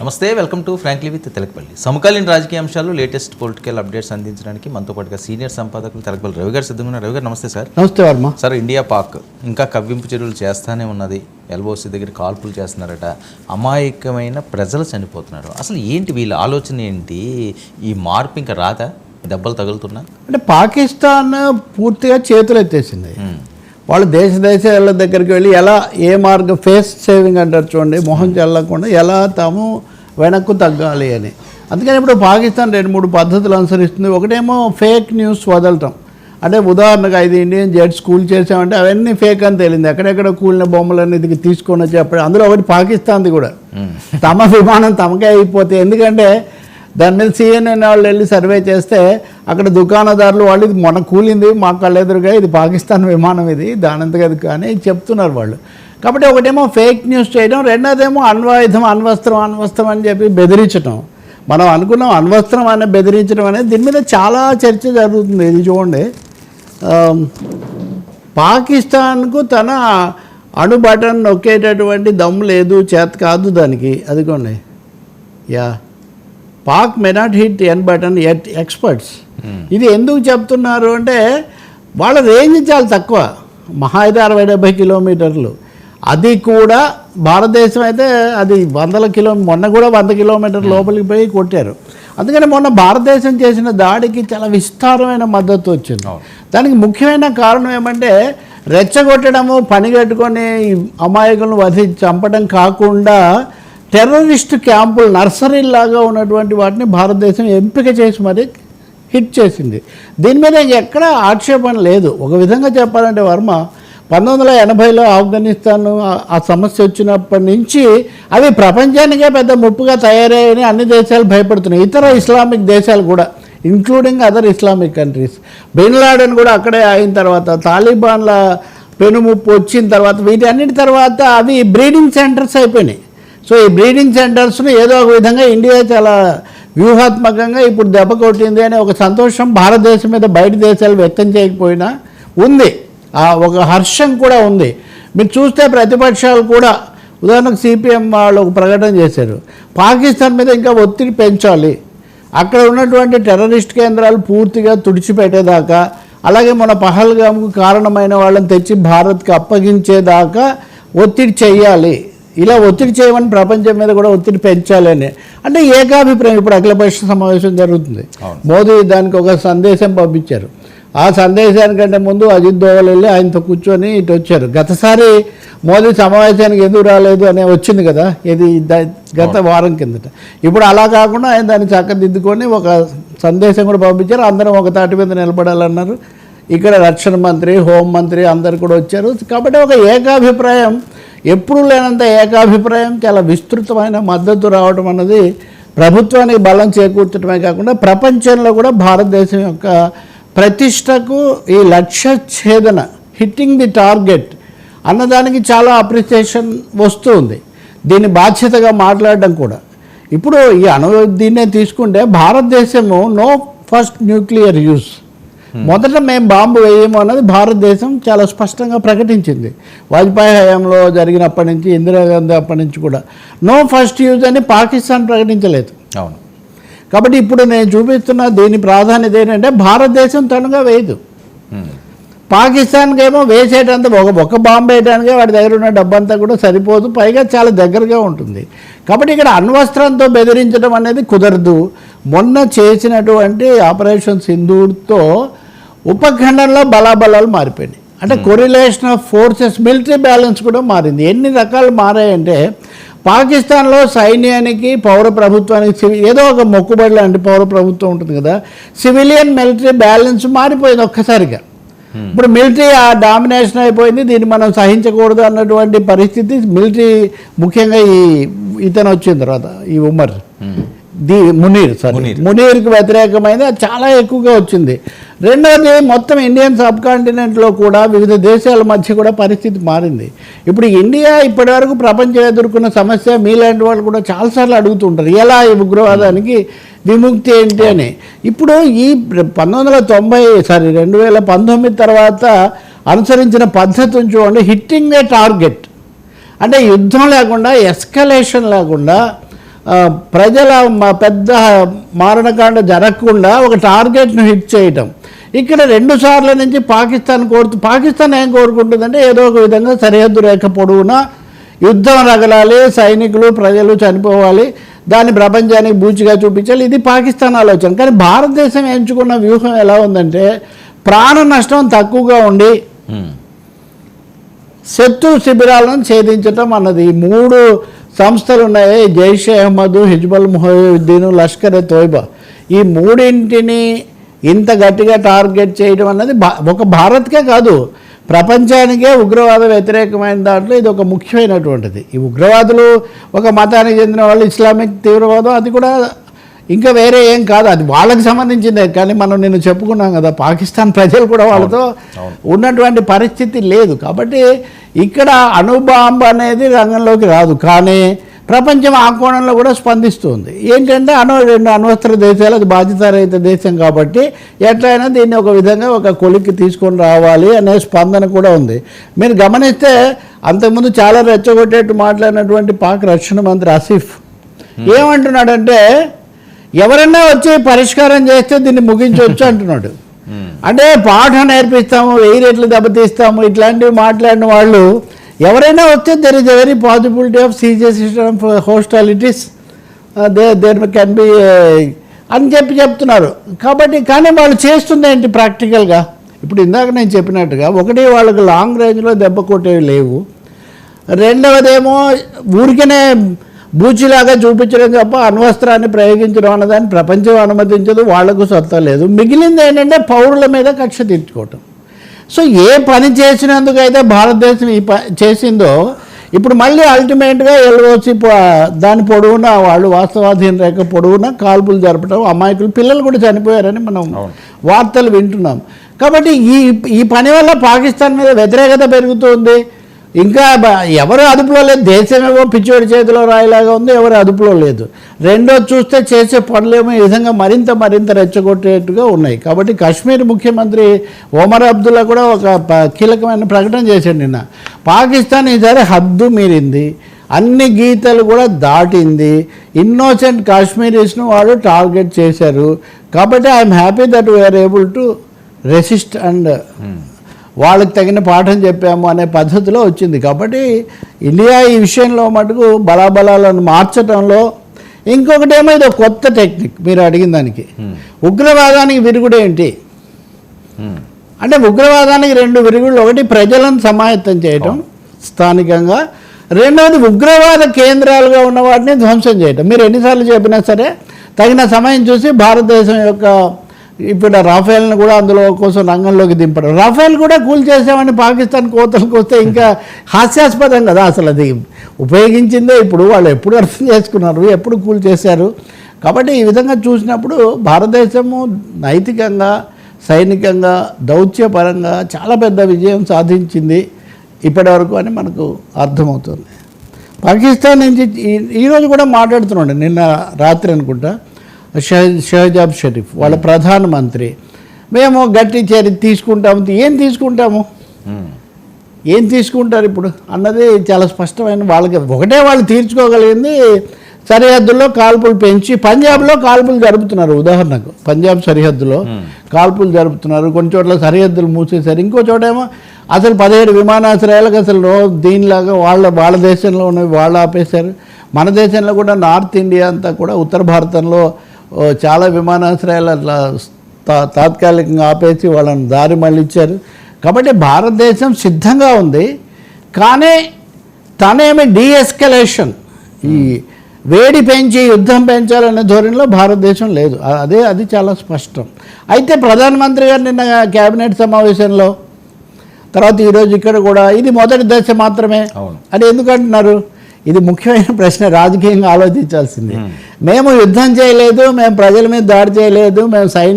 నమస్తే welcome to frankly with Telakapalli. సమకాలీన రాజకీయ అంశాలు లేటెస్ట్ పొలిటికల్ అప్డేట్స్ అందించడానికి మనతో పాటుగా సీనియర్ సంపాదకులు తెలకపల్లి రవి గారు సిద్ధంగా రవి గారు నమస్తే సార్. నమస్తే వర్మ. సార్ ఇండియా పాక్ ఇంకా కవ్వింపు చర్యలు చేస్తానే ఉన్నది. ఎల్ఓసి దగ్గర కాల్పులు చేస్తున్నారట. అమాయకమైన ప్రజలు చనిపోతున్నారు. అసలు ఏంటి వీళ్ళ ఆలోచన ఏంటి? ఈ మార్పు ఇంకా రాదా? దెబ్బలు తగులుతున్నా? అంటే పాకిస్తాన్ పూర్తిగా చేతులు ఎత్తేసింది వాళ్ళు దేశ దేశాల దగ్గరికి వెళ్ళి ఎలా ఏ మార్గం ఫేస్ సేవింగ్ అంటారు చూడండి మొహం చల్లకుండా ఎలా తాము వెనక్కు తగ్గాలి అని. అందుకని ఇప్పుడు పాకిస్తాన్ రెండు మూడు పద్ధతులు అనుసరిస్తుంది. ఒకటేమో ఫేక్ న్యూస్ వదలటం. అంటే ఉదాహరణగా ఇది ఇండియన్ జెట్ స్కూల్ చేసామంటే అవన్నీ ఫేక్ అని తేలింది. ఎక్కడెక్కడ కూలిన బొమ్మలన్నీ ఇది తీసుకొని వచ్చి అందులో ఒకటి పాకిస్తాన్ది కూడా. తమ విమానం తమకే అయిపోతే ఎందుకంటే దాని మీద సిఎన్ఎన్ వాళ్ళు వెళ్ళి సర్వే చేస్తే అక్కడ దుకాణదారులు వాళ్ళు ఇది మొన్న కూలింది మా కళ్ళెదురుగా ఇది పాకిస్తాన్ విమానం ఇది దానంతగా అది కానీ చెప్తున్నారు వాళ్ళు. కాబట్టి ఒకటేమో ఫేక్ న్యూస్ చేయడం రెండోదేమో అణ్వాయుధం అణ్వస్త్రం అణ్వస్త్రం అని చెప్పి బెదిరించడం మనం అనుకున్నాం అణ్వస్త్రం అనే బెదిరించడం అనేది దీని మీద చాలా చర్చ జరుగుతుంది. ఇది చూడండి. పాకిస్తాన్కు తన అణు బటన్ నొక్కేటటువంటి దమ్ము లేదు చేత కాదు దానికి. అదిగోండి. Yeah. Pak may not hit N button at experts ఇది ఎందుకు చెప్తున్నారు అంటే వాళ్ళ రేంజ్ చాలా తక్కువ. మహా అయితే అరవై డెబ్బై కిలోమీటర్లు. అది కూడా భారతదేశం అయితే అది వందల కిలో మొన్న కూడా వంద కిలోమీటర్ లోపలికి పోయి కొట్టారు. అందుకని మొన్న భారతదేశం చేసిన దాడికి చాలా విస్తారమైన మద్దతు వచ్చింది. దానికి ముఖ్యమైన కారణం ఏమంటే రెచ్చగొట్టడము పని కట్టుకొని అమాయకులను వధి చంపడం కాకుండా టెర్రరిస్ట్ క్యాంపులు నర్సరీలాగా ఉన్నటువంటి వాటిని భారతదేశం ఎంపిక చేసి మరి హిట్ చేసింది. దీని మీద ఎక్కడ ఆక్షేపణ లేదు. ఒక విధంగా చెప్పాలంటే వర్మ పంతొమ్మిది వందల ఎనభైలో ఆఫ్ఘనిస్తాన్ ఆ- సమస్య వచ్చినప్పటి నుంచి అవి ప్రపంచానికే పెద్ద ముప్పుగా తయారయ్యాయని అన్ని దేశాలు భయపడుతున్నాయి. ఇతర ఇస్లామిక్ దేశాలు కూడా including other Islamic countries bin Laden కూడా అక్కడే అయిన తర్వాత తాలిబాన్ల పెనుముప్పు వచ్చిన తర్వాత వీటన్నిటి తర్వాత అవి బ్రీడింగ్ సెంటర్స్ అయిపోయినాయి. సో ఈ బ్రీడింగ్ సెంటర్స్ను ఏదో ఒక విధంగా ఇండియా చాలా వ్యూహాత్మకంగా ఇప్పుడు దెబ్బ కొట్టింది అనే ఒక సంతోషం భారతదేశం మీద బయట దేశాలు వ్యక్తం చేయకపోయినా ఉంది. ఒక హర్షం కూడా ఉంది. మీరు చూస్తే ప్రతిపక్షాలు కూడా ఉదాహరణకు సిపిఎం వాళ్ళు ఒక ప్రకటన చేశారు. పాకిస్తాన్ మీద ఇంకా ఒత్తిడి పెంచాలి. అక్కడ ఉన్నటువంటి టెర్రరిస్ట్ కేంద్రాలు పూర్తిగా తుడిచిపెట్టేదాకా అలాగే మన పహల్గామ్కు కారణమైన వాళ్ళని తెచ్చి భారత్కి అప్పగించేదాకా ఒత్తిడి చేయాలి. ఇలా ఒత్తిడి చేయమని ప్రపంచం మీద కూడా ఒత్తిడి పెంచాలి అని అంటే ఏకాభిప్రాయం ఇప్పుడు అఖిలపక్ష సమావేశం జరుగుతుంది. మోదీ దానికి ఒక సందేశం పంపించారు. ఆ సందేశానికంటే ముందు అజిత్ దోవల్ వెళ్ళి ఆయనతో కూర్చొని ఇటు వచ్చారు. గతసారి మోదీ సమావేశానికి ఎందుకు రాలేదు అనే వచ్చింది కదా ఇది గత వారం కిందట. ఇప్పుడు అలా కాకుండా ఆయన దాన్ని చక్కదిద్దుకొని ఒక సందేశం కూడా పంపించారు. అందరం ఒక తాటి మీద నిలబడాలన్నారు. ఇక్కడ రక్షణ మంత్రి హోంమంత్రి అందరు కూడా వచ్చారు. కాబట్టి ఒక ఏకాభిప్రాయం ఎప్పుడు లేనంత ఏకాభిప్రాయం చాలా విస్తృతమైన మద్దతు రావడం అన్నది ప్రభుత్వానికి బలం చేకూర్చడమే కాకుండా ప్రపంచంలో కూడా భారతదేశం యొక్క ప్రతిష్టకు ఈ లక్ష్య ఛేదన హిట్టింగ్ ది టార్గెట్ అన్నదానికి చాలా అప్రిసియేషన్ వస్తుంది. దీన్ని బాధ్యతగా మాట్లాడడం కూడా. ఇప్పుడు ఈ అణు దీన్నే తీసుకుంటే భారతదేశము నో ఫస్ట్ న్యూక్లియర్ యూస్ మొదట మేము బాంబు వేయము అన్నది భారతదేశం చాలా స్పష్టంగా ప్రకటించింది. వాజ్పేయి హయాంలో జరిగినప్పటి నుంచి ఇందిరాగాంధీ అప్పటి నుంచి కూడా. నో ఫస్ట్ యూజ్ అని పాకిస్తాన్ ప్రకటించలేదు. అవును. కాబట్టి ఇప్పుడు నేను చూపిస్తున్న దీని ప్రాధాన్యత ఏంటంటే భారతదేశం తనుగా వేయదు. ఉమ్. పాకిస్తాన్కి ఏమో వేసేటంత ఒక ఒక బాంబు వేయడానికే వాడి దగ్గర ఉన్న డబ్బంతా కూడా సరిపోదు. పైగా చాలా దగ్గరగా ఉంటుంది. కాబట్టి ఇక్కడ అణ్వస్త్రంతో బెదిరించడం అనేది కుదరదు. మొన్న చేసినటువంటి ఆపరేషన్ సింధూర్తో ఉపఖండంలో బలాబలాలు మారిపోయినాయి. అంటే correlation of forces military balance కూడా మారింది. ఎన్ని రకాలు మారాయంటే పాకిస్తాన్లో సైన్యానికి పౌర ప్రభుత్వానికి సివి ఏదో ఒక మొక్కుబడి లాంటి పౌర ప్రభుత్వం ఉంటుంది కదా సివిలియన్ మిలిటరీ బ్యాలెన్స్ మారిపోయింది ఒక్కసారిగా. ఇప్పుడు మిలిటరీ ఆ డామినేషన్ అయిపోయింది దీన్ని మనం సహించకూడదు అన్నటువంటి పరిస్థితి మిలిటరీ ముఖ్యంగా ఈ ఇతను వచ్చిన తర్వాత ఈ Umar. The Munir sorry Munir. మునీర్కి వ్యతిరేకమైనది అది చాలా ఎక్కువగా వచ్చింది. రెండవది మొత్తం ఇండియన్ సబ్ కాంటినెంట్లో కూడా వివిధ దేశాల మధ్య కూడా పరిస్థితి మారింది. ఇప్పుడు ఇండియా ఇప్పటివరకు ప్రపంచం ఎదుర్కొన్న సమస్య మీలాంటి వాళ్ళు కూడా చాలాసార్లు అడుగుతుంటారు ఎలా ఈ ఉగ్రవాదానికి విముక్తి ఏంటి అని. ఇప్పుడు ఈ పంతొమ్మిది వందల తొంభై సారీ రెండు వేల పంతొమ్మిది తర్వాత అనుసరించిన పద్ధతిని చూడండి హిట్టింగ్ ఏ టార్గెట్ అంటే యుద్ధం లేకుండా ఎస్కలేషన్ లేకుండా ప్రజల మ- పెద్ద మారణకాండ జరగకుండా ఒక టార్గెట్ను హిట్ చేయటం. ఇక్కడ రెండు సార్ల నుంచి పాకిస్తాన్ కోరుతూ పాకిస్తాన్ ఏం కోరుకుంటుందంటే ఏదో ఒక విధంగా సరిహద్దు రేఖ పొడవునా యుద్ధం రగలాలి సైనికులు ప్రజలు చనిపోవాలి దాన్ని ప్రపంచానికి బూచిగా చూపించాలి. ఇది పాకిస్తాన్ ఆలోచన. కానీ భారతదేశం ఎంచుకున్న వ్యూహం ఎలా ఉందంటే ప్రాణ నష్టం తక్కువగా ఉండి శత్రు శిబిరాలను ఛేదించటం అన్నది. మూడు సంస్థలు ఉన్నాయి జైషే అహ్మద్ హిజ్బుల్ ముహద్దీన్ లష్కర్ ఎ తోయిబా. ఈ మూడింటిని ఇంత గట్టిగా టార్గెట్ చేయడం అన్నది భా- ఒక భారత్కే కాదు. ప్రపంచానికే ఉగ్రవాద వ్యతిరేకమైన దాంట్లో ఇది ఒక ముఖ్యమైనటువంటిది. ఈ ఉగ్రవాదులు ఒక మతానికి చెందిన వాళ్ళు ఇస్లామిక్ తీవ్రవాదం అది కూడా ఇంకా వేరే ఏం కాదు. అది వాళ్ళకి సంబంధించిందే. కానీ మనం నేను చెప్పుకున్నాం కదా పాకిస్తాన్ ప్రజలు కూడా వాళ్ళతో ఉన్నటువంటి పరిస్థితి లేదు. కాబట్టి ఇక్కడ అణుబాంబ్ అనేది రంగంలోకి రాదు. కానీ ప్రపంచం ఆ కోణంలో కూడా స్పందిస్తుంది. ఏంటంటే అణు రెండు అణ్వస్త్ర దేశాలు అది బాధ్యతారహిత దేశం కాబట్టి ఎట్లయినా దీన్ని ఒక విధంగా ఒక కొలిక్కి తీసుకొని రావాలి అనే స్పందన కూడా ఉంది. మీరు గమనిస్తే అంతకుముందు చాలా రెచ్చగొట్టేట్టు మాట్లాడినటువంటి పాక్ రక్షణ మంత్రి ఆసిఫ్ ఏమంటున్నాడంటే ఎవరైనా వచ్చి పరిష్కారం చేస్తే దీన్ని ముగించవచ్చు అంటున్నాడు. అంటే పాఠం నేర్పిస్తాము వెయ్యి రేట్లు దెబ్బతీస్తాము ఇట్లాంటివి మాట్లాడిన వాళ్ళు ఎవరైనా వస్తే there is a very possibility of seizure system hostilities they there can be అని చెప్పి చెప్తున్నారు. కాబట్టి కానీ వాళ్ళు చేస్తుందేంటి ప్రాక్టికల్గా ఇప్పుడు ఇందాక నేను చెప్పినట్టుగా ఒకటి వాళ్ళకి లాంగ్ రేంజ్లో దెబ్బ కొట్టేవి లేవు. రెండవదేమో ఊరికనే బూచిలాగా చూపించడం తప్ప అణ్వస్త్రాన్ని ప్రయోగించడం అన్నదాన్ని ప్రపంచం అనుమతించదు వాళ్ళకు సొత్తా లేదు. మిగిలింది ఏంటంటే పౌరుల మీద కక్ష తీర్చుకోవటం. సో ఏ పని చేసినందుకు అయితే భారతదేశం ఈ ప చేసిందో ఇప్పుడు మళ్ళీ అల్టిమేట్గా ఎల్ఓసి దాని పొడవునా వాళ్ళు వాస్తవాధీన రేఖ పొడవునా కాల్పులు జరపడం అమాయకులు పిల్లలు కూడా చనిపోయారని మనం. వార్తలు వింటున్నాం. కాబట్టి ఈ ఈ పని వల్ల పాకిస్తాన్ మీద వ్యతిరేకత పెరుగుతుంది. ఇంకా ఎవరు అదుపులో లేదు. దేశమేమో పిచ్చోడి చేతిలో రాయిలాగా ఉంది ఎవరు అదుపులో లేదు. రెండో చూస్తే చేసే పనులేమో ఈ విధంగా మరింత మరింత రెచ్చగొట్టేట్టుగా ఉన్నాయి. కాబట్టి కాశ్మీర్ ముఖ్యమంత్రి ఒమర్ అబ్దుల్లా కూడా ఒక ప- కీలకమైన ప్రకటన చేశాడు నిన్న. పాకిస్తాన్ ఈసారి హద్దు మీరింది. అన్ని గీతలు కూడా దాటింది. ఇన్నోసెంట్ కాశ్మీరీస్ను వాడు టార్గెట్ చేశారు. కాబట్టి I am happy that we are able to resist and వాళ్ళకి తగిన పాఠం చెప్పాము అనే పద్ధతిలో వచ్చింది. కాబట్టి ఇండియా ఈ విషయంలో మటుకు బలాబలాలను మార్చడంలో ఇంకొకటేమో ఇది కొత్త టెక్నిక్ మీరు అడిగిన దానికి. ఉగ్రవాదానికి విరుగుడేంటి? ఉమ్, అంటే ఉగ్రవాదానికి రెండు విరుగుళ్ళు ఒకటి ప్రజలను సమాయత్తం చేయటం స్థానికంగా. రెండవది ఉగ్రవాద కేంద్రాలుగా ఉన్న వాటిని ధ్వంసం చేయటం. మీరు ఎన్నిసార్లు చెప్పినా సరే తగిన సమయం చూసి భారతదేశం యొక్క ఇప్పుడు రాఫేల్ని కూడా అందులో కోసం రంగంలోకి దింపడం. రాఫేల్ కూడా కూల్ చేసామని పాకిస్తాన్ కోతలకు వస్తే ఇంకా హాస్యాస్పదం కదా అసలు అది. ఉపయోగించిందే ఇప్పుడు వాళ్ళు ఎప్పుడు అర్థం చేసుకున్నారు ఎప్పుడు కూల్ చేశారు. కాబట్టి ఈ విధంగా చూసినప్పుడు భారతదేశము నైతికంగా సైనికంగా దౌత్యపరంగా చాలా పెద్ద విజయం సాధించింది ఇప్పటివరకు అని మనకు అర్థమవుతుంది. పాకిస్తాన్ నుంచి ఈ- ఈరోజు కూడా మాట్లాడుతున్నాడు నిన్న రాత్రి అనుకుంటా. షహజాబ్ షరీఫ్ వాళ్ళ ప్రధానమంత్రి. మేము గట్టి చర్య తీసుకుంటాము ఏం తీసుకుంటాము? ఏం తీసుకుంటారు ఇప్పుడు? అన్నది చాలా స్పష్టమైన వాళ్ళకి ఒకటే వాళ్ళు తీర్చుకోగలిగింది సరిహద్దుల్లో కాల్పులు పెంచి పంజాబ్లో కాల్పులు జరుపుతున్నారు. ఉదాహరణకు పంజాబ్ సరిహద్దులో కాల్పులు జరుపుతున్నారు. కొన్ని చోట్ల సరిహద్దులు మూసేశారు. ఇంకో చోటేమో అసలు పదిహేడు విమానాశ్రయాలకు అసలు దీనిలాగా వాళ్ళ వాళ్ళ దేశంలో ఉన్నవి వాళ్ళు ఆపేశారు. మన దేశంలో కూడా నార్త్ ఇండియా అంతా కూడా ఉత్తర భారతంలో చాలా విమానాశ్రయాలు అట్లా తా- తాత్కాలికంగా ఆపేసి వాళ్ళని దారి మళ్ళించారు కాబట్టి భారతదేశం సిద్ధంగా ఉంది. కానీ తనేమి డీఎస్కలేషన్ ఈ వేడి పెంచి యుద్ధం పెంచాలనే ధోరణిలో భారతదేశం లేదు. అదే అది చాలా స్పష్టం. అయితే ప్రధానమంత్రి గారు నిన్న కేబినెట్ సమావేశంలో తర్వాత ఈరోజు ఇక్కడ కూడా ఇది మొదటి దశ మాత్రమే. అని ఎందుకు అంటున్నారు? ఇది ముఖ్యమైన ప్రశ్న రాజకీయంగా ఆలోచించాల్సింది. మేము. యుద్ధం చేయలేదు మేము ప్రజల మీద దాడి చేయలేదు మేము సైన్య